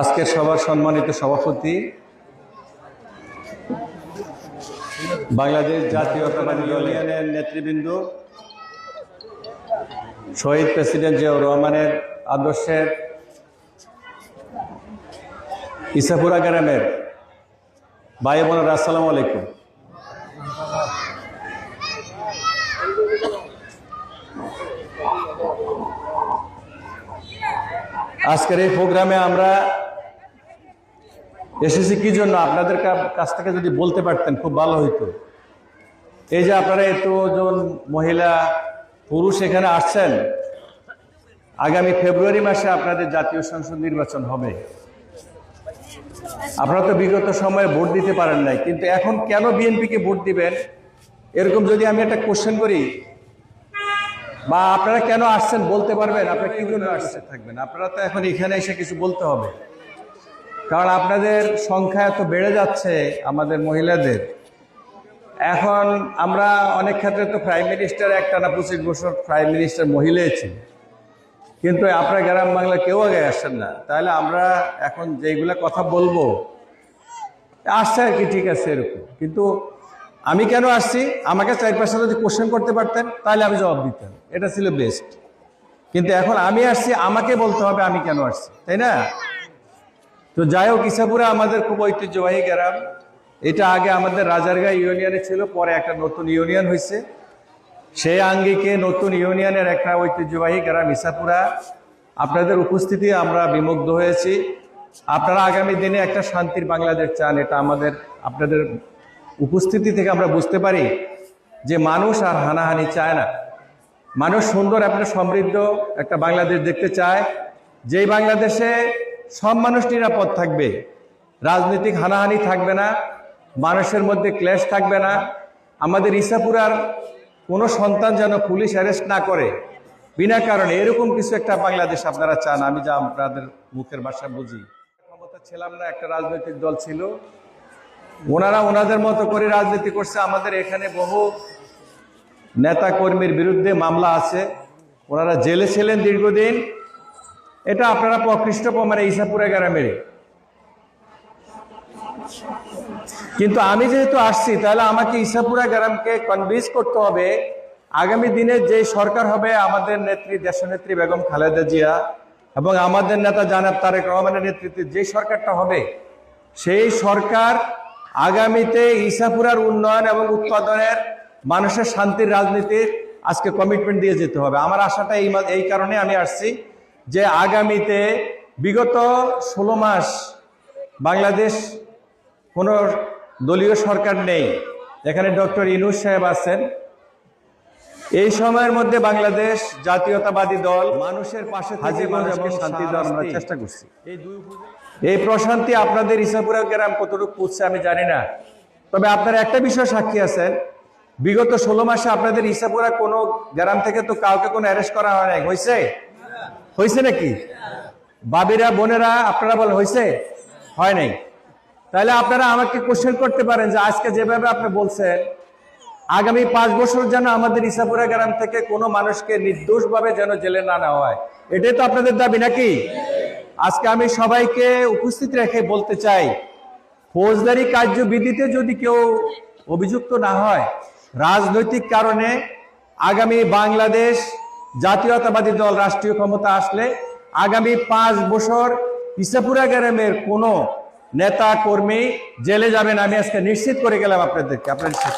আজকের সবার সম্মানিত সভাপতি বাংলাদেশ জাতীয়তাবাদী ইউনিয়নের নেতৃবৃন্দ, শহীদ প্রেসিডেন্ট জিয়াউর রহমানের আদর্শের ইসাপুরা গ্রামের ভাই বোনেরা, আসসালামু আলাইকুম। আজকের এই প্রোগ্রামে আমরা এসেছি কি জন্য? আপনাদের কাছ থেকে যদি বলতে পারতেন, খুব ভালো হইতো। এই যে আপনারা এতজন মহিলা, পুরুষ এখানে আসছেন, আগামী ফেব্রুয়ারি মাসে আপনাদের জাতীয় সংসদ নির্বাচন হবে। আপনারা তো বিগত সময়ে ভোট দিতে পারেন নাই, কিন্তু এখন কেন বিএনপিকে ভোট দিবেন? এরকম যদি আমি একটা কোশ্চেন করি, বা আপনারা কেন আসছেন বলতে পারবেন? আপনারা কি জন্য আসছে থাকবেন। আপনারা তো এখন এখানে এসে কিছু বলতে হবে। কারণ আপনাদের সংখ্যা এত বেড়ে যাচ্ছে আমাদের মহিলাদের। এখন আমরা অনেক ক্ষেত্রে তো প্রাইম মিনিস্টার একটা না পঁচিশ বছর প্রাইম মিনিস্টার মহিলাই ছিল কিন্তু আপনার গ্রাম বাংলা কেউ আগে আসছেন না। তাহলে আমরা এখন যেইগুলা কথা বলব, আসছে আর কি, ঠিক আছে এরকম। কিন্তু আমি কেন আসছি? আমাকে চার পাঁচটা যদি কোশ্চেন করতে পারতেন, তাহলে আমি জবাব দিতাম। এটা ছিল বেস্ট কিন্তু এখন আমি আসছি, আমাকে বলতে হবে আমি কেন আসছি, তাই না? তো যাই হোক ইসাপুরা আমাদের খুব ঐতিহ্যবাহী গ্রাম। এটা আগে আমাদের রাজারগাঁ ইউনিয়নে ছিল, পরে একটা নতুন ইউনিয়ন হয়েছে সেই আঙ্গিকে নতুন ইউনিয়নের একটা ঐতিহ্যবাহী গ্রাম ইসাপুরা আপনাদের উপস্থিতি আমরা বিমুগ্ধ হয়েছি। আপনারা আগামী দিনে একটা শান্তির বাংলাদেশ চান, এটা আমাদের, আপনাদের উপস্থিতি থেকে আমরা বুঝতে পারি যে মানুষ আর হানাহানি চায় না। মানুষ সুন্দর একটা সমৃদ্ধ একটা বাংলাদেশ দেখতে চায়। যেই বাংলাদেশে সব মানুষ নিরাপদ থাকবে। রাজনৈতিক হানাহানি থাকবে না, মানুষের মধ্যে ক্লেশ থাকবে না। আমাদের ইসাপুরার কোনো সন্তান যেন পুলিশ অ্যারেস্ট না করে, বিনা কারণে এরকম কিছু একটা বাংলাদেশ আপনারা চান, আমি যা আপনাদের মুখের ভাষা বুঝি। ক্ষমতা ছিলাম না, একটা রাজনৈতিক দল ছিল। ওনারা ওনাদের মতো করে রাজনীতি করছে। আমাদের এখানে বহু নেতা কর্মীর বিরুদ্ধে মামলা আছে। ওনারা জেলে ছিলেন দীর্ঘদিন। এটা আপনারা প্রকৃষ্ট প্রমাণে ইসাপুরা গ্রামের কিন্তু আমি যেহেতু আসছি, তাহলে আমাকে ইসাপুরা গ্রামকে কনভিন্স করতে হবে, আগামী দিনে যে সরকার হবে আমাদের নেত্রী, দেশনেত্রী বেগম খালেদা জিয়া এবং আমাদের নেতা জানাব তারেক রহমানের নেতৃত্বে যে সরকারটা হবে, সেই সরকার আগামীতে ইসাপুরার উন্নয়ন এবং উৎপাদনের, মানুষের শান্তির রাজনীতির আজকে কমিটমেন্ট দিয়ে যেতে হবে। আমার আশাটা এই এই কারণে আমি আসছি। যে আগামীতে বিগত ষোলো মাস বাংলাদেশ কোনো দলীয় সরকার নেই। এখানে ডক্টর ইনুস সাহেব আছেন। এই সময়ের মধ্যে বাংলাদেশ জাতীয়তাবাদী দল মানুষের পাশে থেকে মানুষকে শান্তি দেওয়ার আমরা চেষ্টা করছি। এই প্রশান্তি আপনাদের ইসাপুরা গ্রাম কতটুকু পুষছে আমি জানি না। তবে আপনারা একটা বিষয় সাক্ষী আছেন। বিগত ষোলো মাসে আপনাদের ইসাপুরা কোনো গ্রাম থেকে তো কাউকে কোনো অ্যারেস্ট করা হয় নাই। হয়েছে হয়েছে নাকি? বাবিরা, বোনেরা, আপনারা বলেন হয়েছে হয় নাই। তাহলে আপনারা আমাকে কোশ্চেন করতে পারেন যে আজকে যেভাবে আপনি বলছেন, আগামী পাঁচ বছর যেন আমাদের ইসাপুরা গ্রাম থেকে কোনো মানুষকে নির্দোষভাবে যেন জেলে না নেওয়া হয়। এটাই তো আপনাদের দাবি নাকি? আজকে আমি সবাইকে উপস্থিত রেখে বলতে চাই, ফৌজদারি কার্যবিধিতে যদি কেউ অভিযুক্ত না হয়, রাজনৈতিক কারণে আগামী বাংলাদেশ জাতীয়তাবাদী দল রাষ্ট্রীয় ক্ষমতা আসলে আগামী পাঁচ বছর ইসাপুরা গ্রামের কোনো নেতা, কর্মী জেলে যাবেন, আমি আজকে নিশ্চিত করে গেলাম আপনাদেরকে আপনার নিশ্চিত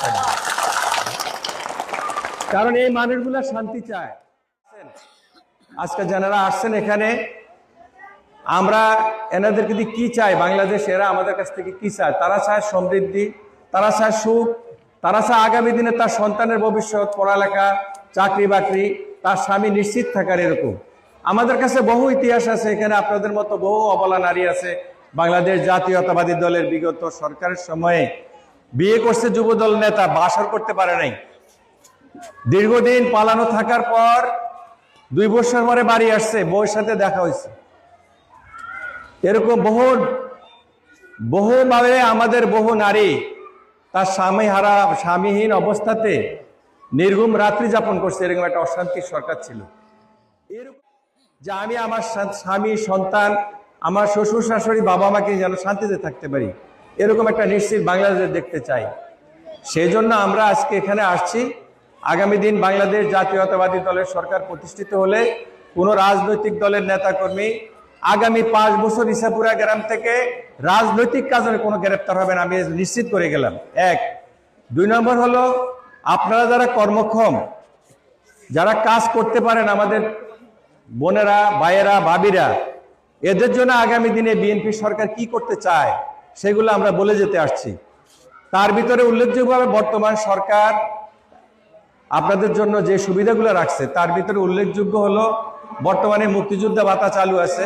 কারণ এই মানুষগুলা শান্তি চায়। আজকে যারা আসছেন এখানে, আমরা এনাদেরকে দিয়ে কি চাই? বাংলাদেশ, এরা আমাদের কাছ থেকে কি চায়? তারা চায় সমৃদ্ধি, তারা চায় সুখ, তারা চায় আগামী দিনে তার সন্তানের ভবিষ্যৎ, পড়ালেখা চাকরি বাকরি তার স্বামী নিশ্চিত থাকার এরকম। আমাদের কাছে বহু ইতিহাস আছে, এখানে আপনাদের মতো বহু অবলা নারী আছে। বাংলাদেশ জাতীয়তাবাদী দলের বিগত সরকারের সময়ে বিয়ে করছে যুবদল নেতা বাসর করতে পারে নাই। দীর্ঘদিন পালানো থাকার পর দুই বছর পরে বাড়ি আসছে, বউয়ের সাথে দেখা হয়েছে। এরকম বহু বহুভাবে আমাদের বহু নারী তার স্বামী হারা স্বামীহীন অবস্থাতে নির্গুম রাত্রি যাপন করছে, এরকম একটা অশান্তির সরকার ছিল। এরকম যে আমি আমার স্বামী, সন্তান, আমার শ্বশুর, শাশুড়ি, বাবা মাকে যেন শান্তিতে থাকতে পারি, এরকম একটা নিশ্চিত বাংলাদেশ দেখতে চাই। সেই জন্য আমরা আজকে এখানে আসছি। আগামী দিন বাংলাদেশ জাতীয়তাবাদী দলের সরকার প্রতিষ্ঠিত হলে কোনো রাজনৈতিক দলের নেতাকর্মী আগামী পাঁচ বছর ইসাপুরা গ্রাম থেকে রাজনৈতিক কাজে কোনো গ্রেপ্তার হবে না, আমি নিশ্চিত করে গেলাম। এক। দুই নম্বর হলো আপনারা যারা কর্মক্ষম, যারা কাজ করতে পারেন আমাদের বোনেরা, ভাইয়েরা, ভাবিরা, এদের জন্য আগামী দিনে বিএনপি সরকার কি করতে চায় সেগুলো আমরা বলে যেতে আসছি। তার ভিতরে উল্লেখযোগ্যভাবে বর্তমান সরকার আপনাদের জন্য যে সুবিধাগুলো রাখছে, তার ভিতরে উল্লেখযোগ্য হলো বর্তমানে মুক্তিযোদ্ধা ভাতা চালু আছে।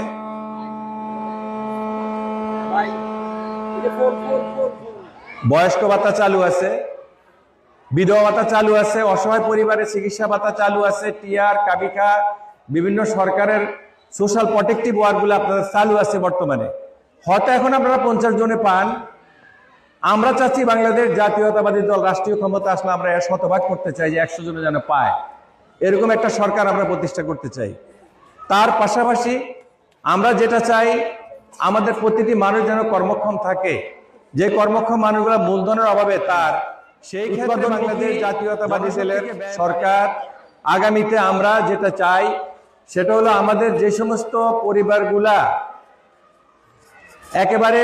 বয়স্ক ভাতা চালু আছে। বিধবা ভাতা চালু আছে, অসহায় পরিবারের চিকিৎসা ভাতা চালু আছে টিআর কাবিকা, বিভিন্ন সরকারের সোশ্যাল প্রটেক্টিভ ওয়ার্কগুলো আপনাদের চালু আছে বর্তমানে। হয়তো এখন আপনারা পঞ্চাশ জনে পান। আমরা চাচ্ছি বাংলাদেশ জাতীয়তাবাদী দল, রাষ্ট্রীয় ক্ষমতা আসলে আমরা এর শতভাগ করতে চাই যে একশো জনে যেন পায়। এরকম একটা সরকার আমরা প্রতিষ্ঠা করতে চাই। তার পাশাপাশি আমরা যেটা চাই, আমাদের প্রতিটি মানুষ যেন কর্মক্ষম থাকে। যে কর্মক্ষম মানুষগুলো মূলধনের অভাবে তার সেই ক্ষেত্রে বাংলাদেশ জাতীয়তাবাদী দলের সরকার আগামীতে আমরা যেটা চাই সেটা হলো আমাদের যে সমস্ত পরিবারগুলা একেবারে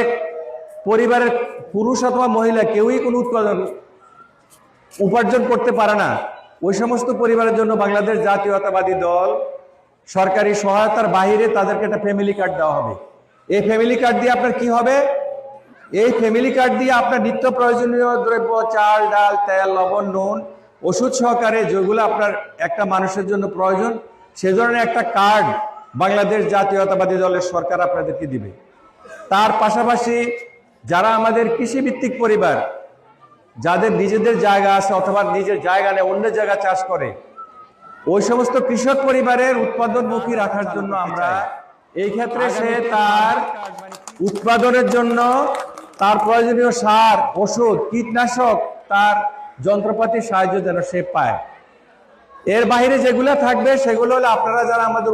পরিবারের পুরুষ অথবা মহিলা কেউই কোনো উৎপাদন উপার্জন করতে পারে না। ওই সমস্ত পরিবারের জন্য বাংলাদেশ জাতীয়তাবাদী দল সরকারি সহায়তার বাইরে তাদেরকে একটা ফ্যামিলি কার্ড দেওয়া হবে। এই ফ্যামিলি কার্ড দিয়ে আপনার কি হবে? এই ফ্যামিলি কার্ড দিয়ে আপনার নিত্য প্রয়োজনীয় দ্রব্য চাল ডাল তেল লবণ নুন ওষুধ সহকারে যেগুলো আপনার একটা মানুষের জন্য প্রয়োজন সে ধরনের একটা কার্ড বাংলাদেশ জাতীয়তাবাদী দলের সরকার আপনাদেরকে দিবে। তার পাশাপাশি যারা আমাদের কৃষিভিত্তিক পরিবার যাদের নিজেদের জায়গা আছে অথবা নিজের জায়গা নেই অন্য জায়গা চাষ করে ওই সমস্ত কৃষক পরিবারের উৎপাদনমুখী রাখার জন্য আমরা এই ক্ষেত্রে সে তার উৎপাদনের জন্য তার প্রয়োজনীয় সার, ওষুধ, কীটনাশক, তার যন্ত্রপাতির সাহায্য যেন সে পায়। এর বাইরে যেগুলো থাকবে, সেগুলো হলো আপনারা যারা আমাদের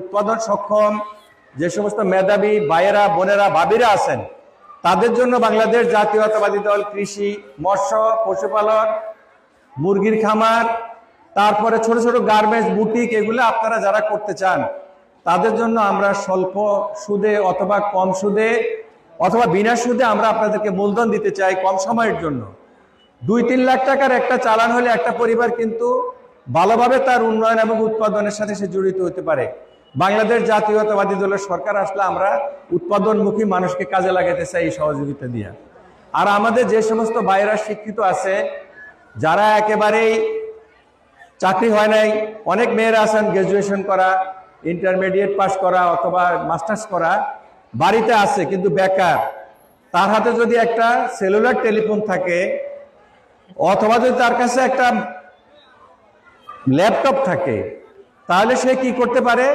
উৎপাদন সক্ষম, যে সমস্ত মেধাবী ভাইয়েরা, বোনেরা, ভাবিরা আছেন, তাদের জন্য বাংলাদেশ জাতীয়তাবাদী দল কৃষি, মৎস্য, পশুপালন, মুরগির খামার, তারপরে ছোট ছোট গার্মেন্টস, বুটিক, এগুলো আপনারা যারা করতে চান, তাদের জন্য আমরা স্বল্প সুদে অথবা কম সুদে অথবা বিনা সুদে আমরা আপনাদেরকে মূলধন দিতে চাই কম সময়ের জন্য। দুই তিন লাখ টাকার একটা চালান হলে একটা পরিবার কিন্তু ভালোভাবে তার উন্নয়ন এবং উৎপাদনের সাথে সে জড়িত হতে পারে। বাংলাদেশ জাতীয়তাবাদী দলের সরকার আসলে আমরা উৎপাদনমুখী মানুষকে কাজে লাগাতে চাই এই সহযোগিতা দিয়ে। আর আমাদের যে সমস্ত ভাইয়েরা শিক্ষিত আছে, যারা একেবারেই চাকরি হয় নাই, অনেক মেয়েরা আছেন গ্রাজুয়েশন করা ইন্টারমিডিয়েট পাস করা অথবা মাস্টার্স করা বাড়িতে আছে, কিন্তু বেকার। তার হাতে যদি একটা সেলুলার টেলিফোন থাকে, অথবা যদি তার কাছে একটা ল্যাপটপ থাকে, তাহলে সে কি করতে পারে?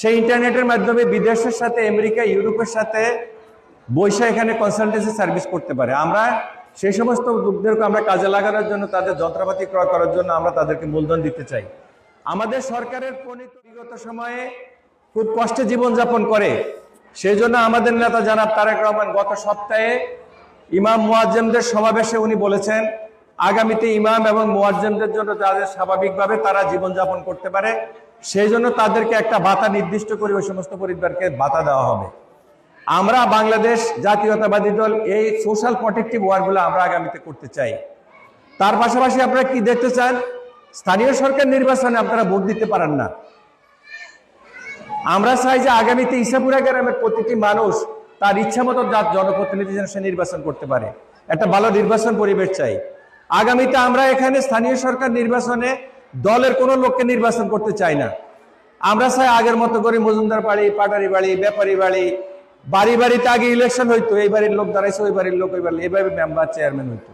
সে ইন্টারনেটের মাধ্যমে বিদেশের সাথে, আমেরিকা, ইউরোপের সাথে বৈশা এখানে কনসালটেন্সি সার্ভিস করতে পারে। আমরা সেই সমস্ত লোকদেরকে আমরা কাজে লাগানোর জন্য, তাদের যন্ত্রপাতি ক্রয় করার জন্য আমরা তাদেরকে মূলধন দিতে চাই। আমাদের সরকারের প্রণীত বিগত সময়ে খুব কষ্টে জীবনযাপন করে। সেই জন্য আমাদের নেতা জানাব তারেক রহমান গত সপ্তাহে ইমাম মুয়াজ্জেমদের সমাবেশে উনি বলেছেন, আগামীতে ইমাম এবং মুয়াজ্জেমদের জন্য যাদের স্বাভাবিকভাবে তারা জীবনযাপন করতে পারে সেই জন্য তাদেরকে একটা ভাতা নির্দিষ্ট করে ওই সমস্ত পরিবারকে ভাতা দেওয়া হবে। আমরা বাংলাদেশ জাতীয়তাবাদী দল, এই সোশ্যাল প্রটেক্টিভ ওয়ার্কগুলো আমরা আগামীতে করতে চাই। তার পাশাপাশি আপনারা কি দেখতে চান? স্থানীয় সরকার নির্বাচনে আপনারা ভোট দিতে পারেন না। আমরা চাই যে আগামীতে ইসাপুরা গ্রামের প্রতিটি মানুষ তার ইচ্ছা মতো জন- জনপ্রতিনিধি যেন সে নির্বাচন করতে পারে। একটা ভালো নির্বাচন পরিবেশ চাই। আগামীতে আমরা এখানে স্থানীয় সরকার নির্বাচনে দলের কোনো লোককে নির্বাচন করতে চাই না। আমরা চাই আগের মতো করে মজুমদার বাড়ি, পাটারি বাড়ি, ব্যাপারী বাড়ি বাড়ি বাড়িতে আগে ইলেকশন হইতো, এই বাড়ির লোক দাঁড়াইছে, ওই বাড়ির লোক ওই বাড়ি এইভাবে মেম্বার চেয়ারম্যান হইতো।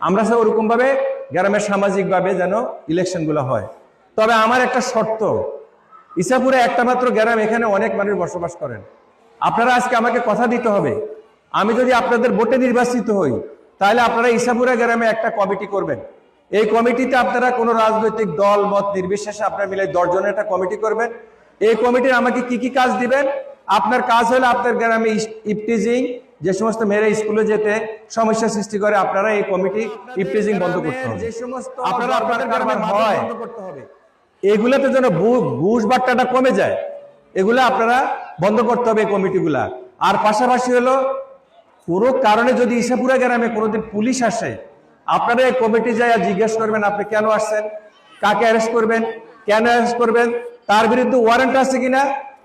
আমরা চাই ওরকম ভাবে গ্রামের সামাজিকভাবে যেন ইলেকশনগুলো হয়। তবে আমার একটা শর্ত ইসাপুরে একটা মাত্র গ্রাম এখানে অনেক মানুষ বসবাস করেন। আপনারা আজকে আমাকে কথা দিতে হবে। আমি যদি আপনাদের ভোটে নির্বাচিত হই তাহলে আপনারা ইসাপুরা গ্রামে একটা কমিটি করবেন। এই কমিটিতে আপনারা কোনো রাজনৈতিক দল মত নির্বিশেষে আপনারা মিলে দশজনের একটা কমিটি করবেন। এই কমিটির আমাকে কি কি কাজ দিবেন? আপনার কাজ হলো আপনার গ্রামে ইপটিজিং যে সমস্ত মেয়েরা স্কুলে যেতে সমস্যা সৃষ্টি করে আপনারা এই কমিটি ইপটিজিং বন্ধ করতে হবে। যে সমস্ত আপনারা আপনাদের গ্রামে হয়। বন্ধ করতে হবে। এগুলাতে যেন ঘুষ বাট্টাটা কমে যায়, এগুলা আপনারা বন্ধ করতে হবে এই কমিটিগুলা। আর পাশাপাশি হলো, কোনো কারণে যদি ইসাপুরা গ্রামে কোনোদিন পুলিশ আসে, আপনারা এই কমিটি যায় জিজ্ঞেস করবেন, আপনি কেন আসছেন, কাকে অ্যারেস্ট করবেন, কেন অ্যারেস্ট করবেন, তার বিরুদ্ধে ওয়ারেন্ট আছে কিনা?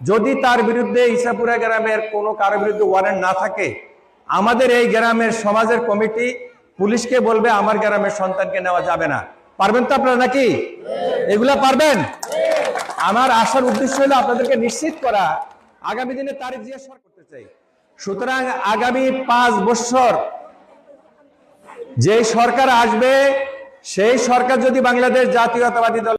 যদি তার বিরুদ্ধে ইসাপুরা গ্রামের কোনো কারও বিরুদ্ধে ওয়ারেন্ট না থাকে, আমাদের এই গ্রামের সমাজের কমিটি পুলিশকে বলবে, আমার গ্রামের সন্তানকে নেওয়া যাবে না। পারবেন তো আপনারা নাকি? এগুলা পারবেন? আমার আসার উদ্দেশ্য হলো আপনাদেরকে নিশ্চিত করা। আগামী দিনে তারিখ জিজ্ঞাসা করতে চাই। সুতরাং আগামী পাঁচ বছর যে সরকার আসবে, সেই সরকার যদি বাংলাদেশ জাতীয়তাবাদী দল